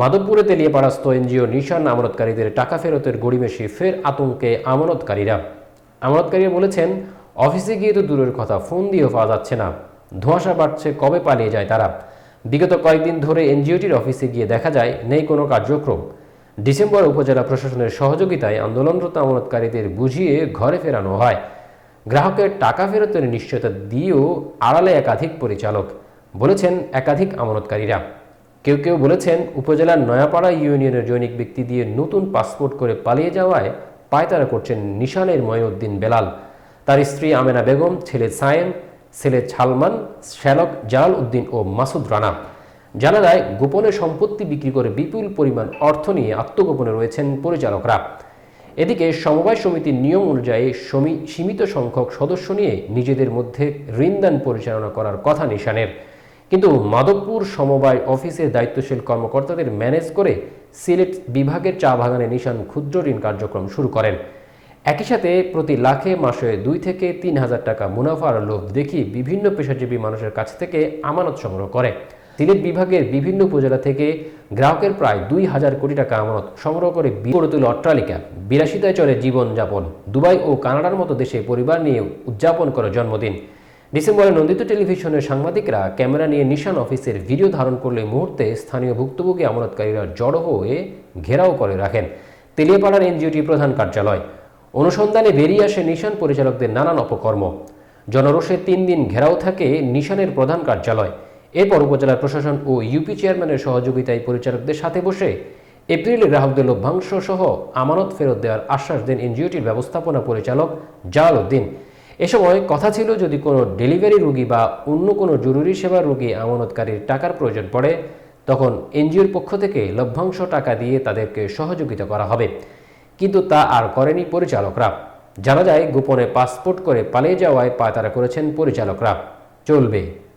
মাধবপুরে তেলিয়াপাড়াস্থ NGO নিশান আমানতকারীদের টাকা ফেরতের গড়িমেশি ফের আতঙ্কে আমানতকারীরা। আমানতকারীরা বলেছেন, অফিসে গিয়ে তো দূরের কথা, ফোন দিয়েও পাওয়া যাচ্ছে না। ধোঁয়াশা বাড়ছে, কবে পালিয়ে যায় তারা? বিগত কয়েকদিন ধরে এনজিওটির অফিসে গিয়ে দেখা যায়, নেই কোনো কার্যক্রম। ডিসেম্বর উপজেলা প্রশাসনের সহযোগিতায় আন্দোলনরত আমানতকারীদের বুঝিয়ে ঘরে ফেরানো হয়। গ্রাহকের টাকা ফেরতের নিশ্চয়তা দিয়েও আড়ালে একাধিক পরিচালক, বলেছেন একাধিক আমানতকারীরা। কেউ কেউ বলেছেন উপজেলার নয়াপাড়া ইউনিয়নের জৈনিক ব্যক্তি দিয়ে নতুন পাসপোর্ট করে পালিয়ে যাওয়ায় পায়তারা করছেন নিশানের ময়উদ্দিন বেলাল। তার স্ত্রী আমেনা বেগম, ছেলে সায়েম, ছেলে ছালমান, শ্যালক জালাল উদ্দিন ও মাসুদ রানা। জানা যায়, গোপনে সম্পত্তি বিক্রি করে বিপুল পরিমাণ অর্থ নিয়ে আত্মগোপনে রয়েছেন পরিচালকরা। এদিকে সমবায় সমিতির নিয়ম অনুযায়ী সমি, সীমিত সংখ্যক সদস্য নিয়ে নিজেদের মধ্যে ঋণদান পরিচালনা করার কথা নিশানের। কিন্তু মাধবপুর সমবায় অফিসের দায়িত্বশীল কর্মকর্তাদের ম্যানেজ করে সিলেট বিভাগের চা বাগানে নিশান ক্ষুদ্র ঋণ কার্যক্রম শুরু করেন। একই সাথে প্রতি লাখে মাসে দুই থেকে তিন হাজার টাকা মুনাফার লোভ দেখিয়ে বিভিন্ন পেশাজীবী মানুষের কাছ থেকে আমানত সংগ্রহ করে। সিলেট বিভাগের বিভিন্ন উপজেলা থেকে গ্রাহকের প্রায় দুই হাজার কোটি টাকা আমানত সংগ্রহ করে গড়ে তুলে অট্টালিকা। বিলাসিতায় চলে জীবনযাপন। দুবাই ও কানাডার মতো দেশে পরিবার নিয়ে উদযাপন করে জন্মদিন। ডিসেম্বরে নন্দিত টেলিভিশনের সাংবাদিকরা ক্যামেরা নিয়ে নিশান অফিসের ভিডিও ধারণ করলে মুহূর্তে স্থানীয় ভুক্তভোগী আমানতকারীরা জড়ো হয়ে ঘেরাও করে রাখেন। তেলিয়াপাড়ার এনজিওটি প্রধান কার্যালয়। অনুসন্ধানে বেরিয়ে আসে নিশান পরিচালকদের নানান অপকর্ম। জনরোষে তিন দিন ঘেরাও থাকে নিশানের প্রধান কার্যালয়। এরপর উপজেলা প্রশাসন ও ইউপি চেয়ারম্যানের সহযোগিতায় পরিচালকদের সাথে বসে এপ্রিলে গ্রাহকদের লভ্যাংশ সহ আমানত ফেরত দেওয়ার আশ্বাস দেন এনজিওটির ব্যবস্থাপনা পরিচালক জালাল উদ্দিন। এ সময় কথা ছিল যদি কোনো ডেলিভারি রুগী বা অন্য কোনো জরুরি সেবা রুগী আমানতকারীর টাকার প্রয়োজন পড়ে, তখন এনজিওর পক্ষ থেকে লভ্যাংশ টাকা দিয়ে তাদেরকে সহযোগিতা করা হবে। কিন্তু তা আর করেনি পরিচালকরা। জানা যায়, গোপনে পাসপোর্ট করে পালিয়ে যাওয়ায় পায়তারা করেছেন পরিচালকরা। চলবে।